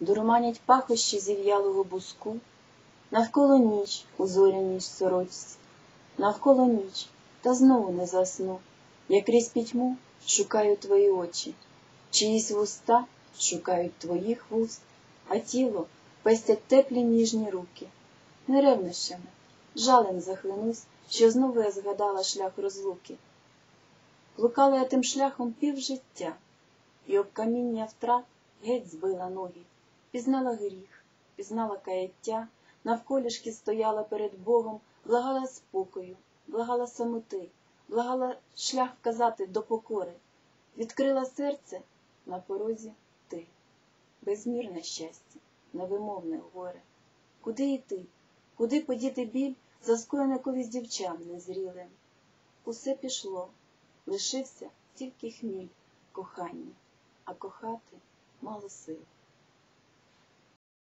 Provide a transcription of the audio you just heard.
дурманять пахощі зів'ялого буску, навколо ніч у зоряній сорочці, навколо ніч, та знову не засну, як крізь пітьму шукаю твої очі, чиїсь вуста шукають твоїх вуст, а тіло пестять теплі ніжні руки. Не ревнощами, жалем захлинусь, що знову я згадала шлях розлуки. Блукала я тим шляхом півжиття, і об каміння втрат геть збила ноги, пізнала гріх, пізнала каяття, навколішки стояла перед Богом, благала спокою, благала самоти, благала шлях вказати до покори, відкрила серце на порозі ти, безмірне щастя, невимовне горе. Куди йти, куди подіти біль, заскоєне колись дівчам незрілим? Усе пішло, лишився тільки хміль кохання, а кохати мало сил.